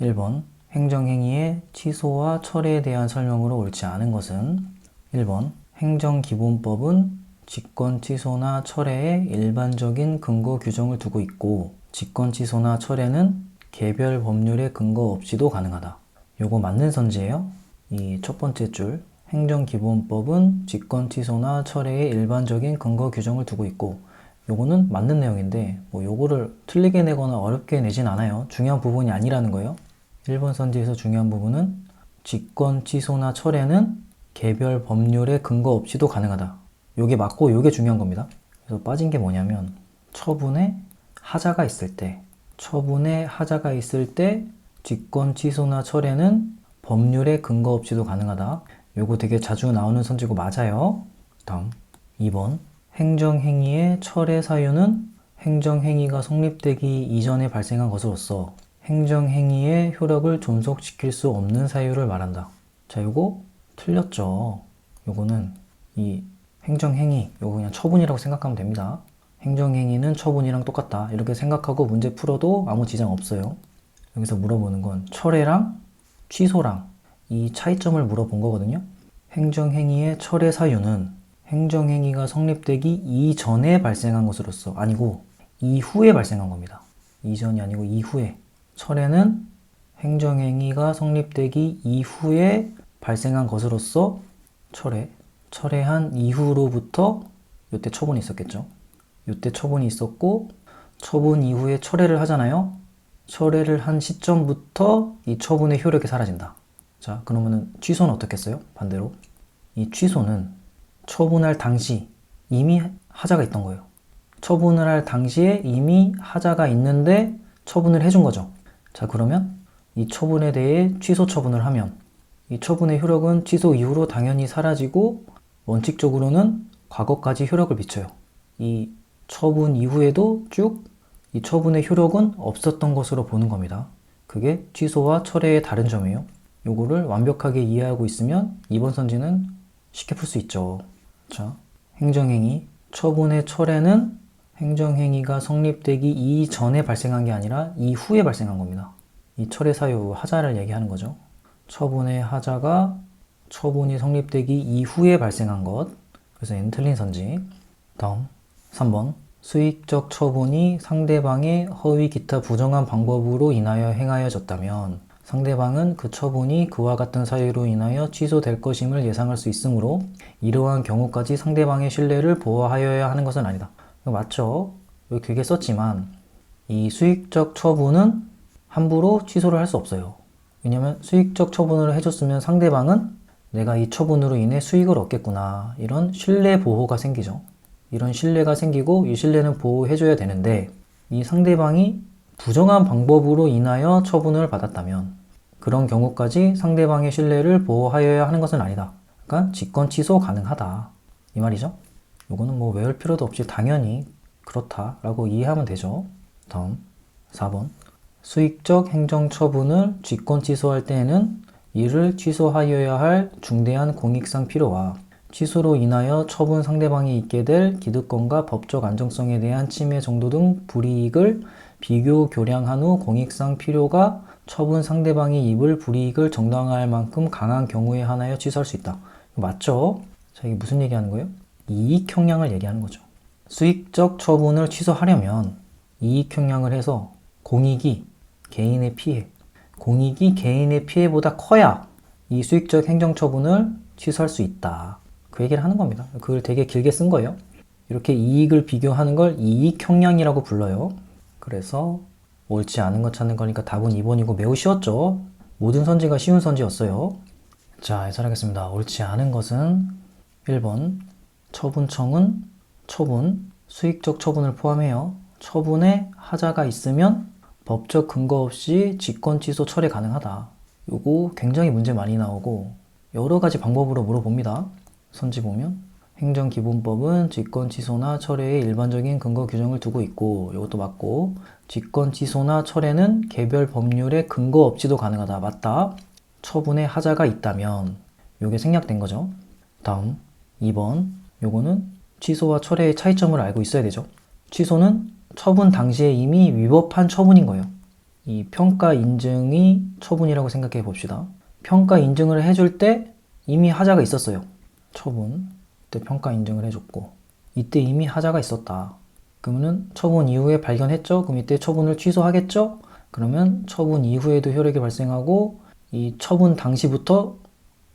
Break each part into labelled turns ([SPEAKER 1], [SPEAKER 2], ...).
[SPEAKER 1] 1번 행정행위의 취소와 철회에 대한 설명으로 옳지 않은 것은 1번 행정기본법은 직권 취소나 철회에 일반적인 근거 규정을 두고 있고 직권 취소나 철회는 개별 법률의 근거 없이도 가능하다. 요거 맞는 선지예요? 이 첫 번째 줄 행정기본법은 직권 취소나 철회에 일반적인 근거 규정을 두고 있고 요거는 맞는 내용인데 뭐 요거를 틀리게 내거나 어렵게 내진 않아요. 중요한 부분이 아니라는 거예요. 1번 선지에서 중요한 부분은 직권 취소나 철회는 개별 법률의 근거 없이도 가능하다. 요게 맞고 요게 중요한 겁니다. 그래서 빠진 게 뭐냐면 처분에 하자가 있을 때 처분에 하자가 있을 때 직권 취소나 철회는 법률의 근거 없이도 가능하다. 요거 되게 자주 나오는 선지고 맞아요. 다음 2번 행정행위의 철회 사유는 행정행위가 성립되기 이전에 발생한 것으로서 행정행위의 효력을 존속시킬 수 없는 사유를 말한다. 자, 요거 틀렸죠. 요거는 이 행정행위, 요거 그냥 처분이라고 생각하면 됩니다. 행정행위는 처분이랑 똑같다. 이렇게 생각하고 문제 풀어도 아무 지장 없어요. 여기서 물어보는 건 철회랑 취소랑 이 차이점을 물어본 거거든요. 행정행위의 철회 사유는 행정행위가 성립되기 이전에 발생한 것으로서 아니고 이후에 발생한 겁니다. 이전이 아니고 이후에 철회는 행정행위가 성립되기 이후에 발생한 것으로서 철회, 철회한 이후로부터 요때 처분이 있었겠죠. 요때 처분이 있었고 처분 이후에 철회를 하잖아요. 철회를 한 시점부터 이 처분의 효력이 사라진다. 자, 그러면은 취소는 어떻겠어요? 반대로 이 취소는 처분할 당시 이미 하자가 있던 거예요. 처분을 할 당시에 이미 하자가 있는데 처분을 해준 거죠. 자, 그러면 이 처분에 대해 취소 처분을 하면 이 처분의 효력은 취소 이후로 당연히 사라지고 원칙적으로는 과거까지 효력을 미쳐요. 이 처분 이후에도 쭉 이 처분의 효력은 없었던 것으로 보는 겁니다. 그게 취소와 철회의 다른 점이에요. 요거를 완벽하게 이해하고 있으면 이번 선지는 쉽게 풀 수 있죠. 자, 행정행위. 처분의 철회는 행정행위가 성립되기 이전에 발생한 게 아니라 이후에 발생한 겁니다. 이 철의 사유 하자를 얘기하는 거죠. 처분의 하자가 처분이 성립되기 이후에 발생한 것. 그래서 n 틀린 선지. 다음 3번 수익적 처분이 상대방의 허위 기타 부정한 방법으로 인하여 행하여졌다면 상대방은 그 처분이 그와 같은 사유로 인하여 취소될 것임을 예상할 수 있으므로 이러한 경우까지 상대방의 신뢰를 보호하여야 하는 것은 아니다. 맞죠? 여기 게 썼지만 이 수익적 처분은 함부로 취소를 할 수 없어요. 왜냐면 수익적 처분을 해줬으면 상대방은 내가 이 처분으로 인해 수익을 얻겠구나. 이런 신뢰 보호가 생기죠. 이런 신뢰가 생기고 이 신뢰는 보호해줘야 되는데 이 상대방이 부정한 방법으로 인하여 처분을 받았다면 그런 경우까지 상대방의 신뢰를 보호하여야 하는 것은 아니다. 그러니까 직권 취소 가능하다. 이 말이죠. 이거는 뭐 외울 필요도 없이 당연히 그렇다라고 이해하면 되죠. 다음 4번 수익적 행정처분을 직권 취소할 때에는 이를 취소하여야 할 중대한 공익상 필요와 취소로 인하여 처분 상대방이 있게 될 기득권과 법적 안정성에 대한 침해 정도 등 불이익을 비교 교량한 후 공익상 필요가 처분 상대방이 입을 불이익을 정당화할 만큼 강한 경우에 하나여 취소할 수 있다. 맞죠? 자, 이게 무슨 얘기하는 거예요? 이익 형량을 얘기하는 거죠. 수익적 처분을 취소하려면 이익 형량을 해서 공익이 개인의 피해. 공익이 개인의 피해보다 커야 이 수익적 행정처분을 취소할 수 있다. 그 얘기를 하는 겁니다. 그걸 되게 길게 쓴 거예요. 이렇게 이익을 비교하는 걸 이익 형량이라고 불러요. 그래서 옳지 않은 것 찾는 거니까 답은 2번이고 매우 쉬웠죠. 모든 선지가 쉬운 선지였어요. 자, 해설하겠습니다. 옳지 않은 것은 1번 처분청은 처분, 수익적 처분을 포함해요. 처분에 하자가 있으면 법적 근거 없이 직권 취소 철회 가능하다. 요거 굉장히 문제 많이 나오고 여러 가지 방법으로 물어봅니다. 선지 보면 행정기본법은 직권 취소나 철회에 일반적인 근거 규정을 두고 있고 이것도 맞고 직권 취소나 철회는 개별 법률에 근거 없이도 가능하다. 맞다. 처분에 하자가 있다면 요게 생략된 거죠. 다음 2번 요거는 취소와 철회의 차이점을 알고 있어야 되죠. 취소는 처분 당시에 이미 위법한 처분인 거예요. 이 평가 인증이 처분이라고 생각해 봅시다. 평가 인증을 해줄 때 이미 하자가 있었어요. 처분. 그때 평가 인증을 해줬고. 이때 이미 하자가 있었다. 그러면은 처분 이후에 발견했죠? 그럼 이때 처분을 취소하겠죠? 그러면 처분 이후에도 효력이 발생하고 이 처분 당시부터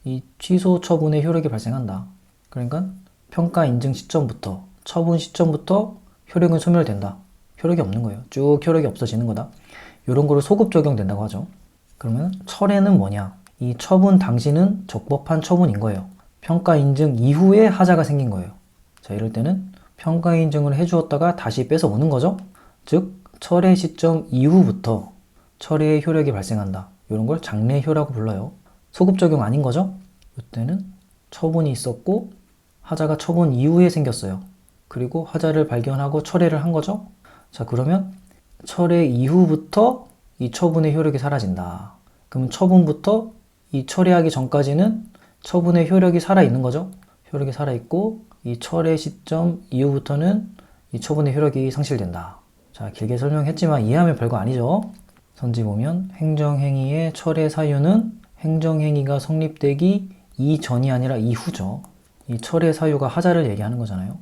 [SPEAKER 1] 이 취소 처분의 효력이 발생한다. 그러니까 평가 인증 시점부터 처분 시점부터 효력은 소멸된다. 효력이 없는 거예요. 쭉 효력이 없어지는 거다. 이런 거를 소급 적용된다고 하죠. 그러면 철회는 뭐냐? 이 처분 당시는 적법한 처분인 거예요. 평가 인증 이후에 하자가 생긴 거예요. 자, 이럴 때는 평가 인증을 해주었다가 다시 뺏어오는 거죠. 즉, 철회 시점 이후부터 철회의 효력이 발생한다. 이런 걸 장례효라고 불러요. 소급 적용 아닌 거죠? 이때는 처분이 있었고 하자가 처분 이후에 생겼어요. 그리고 하자를 발견하고 철회를 한 거죠? 자, 그러면 철회 이후부터 이 처분의 효력이 사라진다. 그럼 처분부터 이 철회하기 전까지는 처분의 효력이 살아있는 거죠. 효력이 살아있고 이 철회 시점 이후부터는 이 처분의 효력이 상실된다. 자, 길게 설명했지만 이해하면 별거 아니죠. 선지 보면 행정행위의 철회 사유는 행정행위가 성립되기 이전이 아니라 이후죠. 이 철회 사유가 하자를 얘기하는 거잖아요.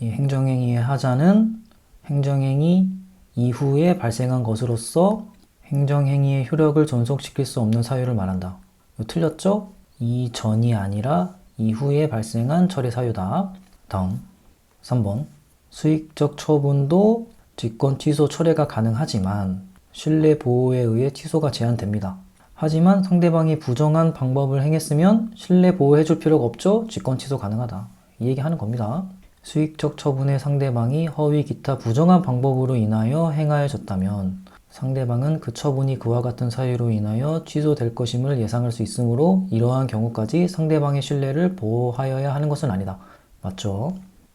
[SPEAKER 1] 이 행정행위의 하자는 행정행위 이후에 발생한 것으로서 행정행위의 효력을 존속시킬 수 없는 사유를 말한다. 틀렸죠? 이전이 아니라 이후에 발생한 처리 사유다. 다음 3번 수익적 처분도 직권 취소 철회가 가능하지만 신뢰 보호에 의해 취소가 제한됩니다. 하지만 상대방이 부정한 방법을 행했으면 신뢰 보호해줄 필요가 없죠? 직권 취소 가능하다. 이 얘기 하는 겁니다. 수익적 처분의 상대방이 허위 기타 부정한 방법으로 인하여 행하여졌다면 상대방은 그 처분이 그와 같은 사유로 인하여 취소될 것임을 예상할 수 있으므로 이러한 경우까지 상대방의 신뢰를 보호하여야 하는 것은 아니다. 맞죠?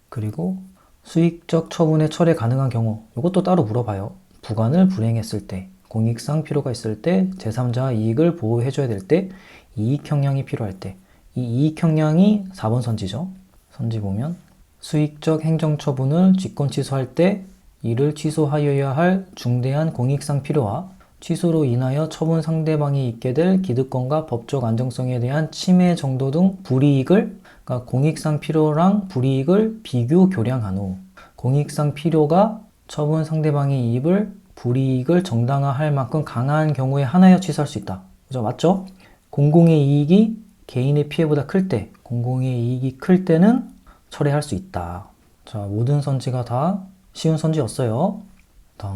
[SPEAKER 1] 그리고 수익적 처분의 철회 가능한 경우 이것도 따로 물어봐요. 부관을 불행했을 때, 공익상 필요가 있을 때, 제3자 이익을 보호해줘야 될 때, 이익 형량이 필요할 때, 이 이익 형량이 4번 선지죠. 선지 보면 수익적 행정처분을 직권 취소할 때 이를 취소하여야 할 중대한 공익상 필요와 취소로 인하여 처분 상대방이 있게 될 기득권과 법적 안정성에 대한 침해 정도 등 불이익을 그러니까 공익상 필요랑 불이익을 비교 교량한 후 공익상 필요가 처분 상대방의 이익을 불이익을 정당화할 만큼 강한 경우에 하나여 취소할 수 있다. 그죠? 맞죠? 공공의 이익이 개인의 피해보다 클 때, 공공의 이익이 클 때는 철회할 수 있다. 자, 모든 선지가 다 쉬운 선지였어요. 다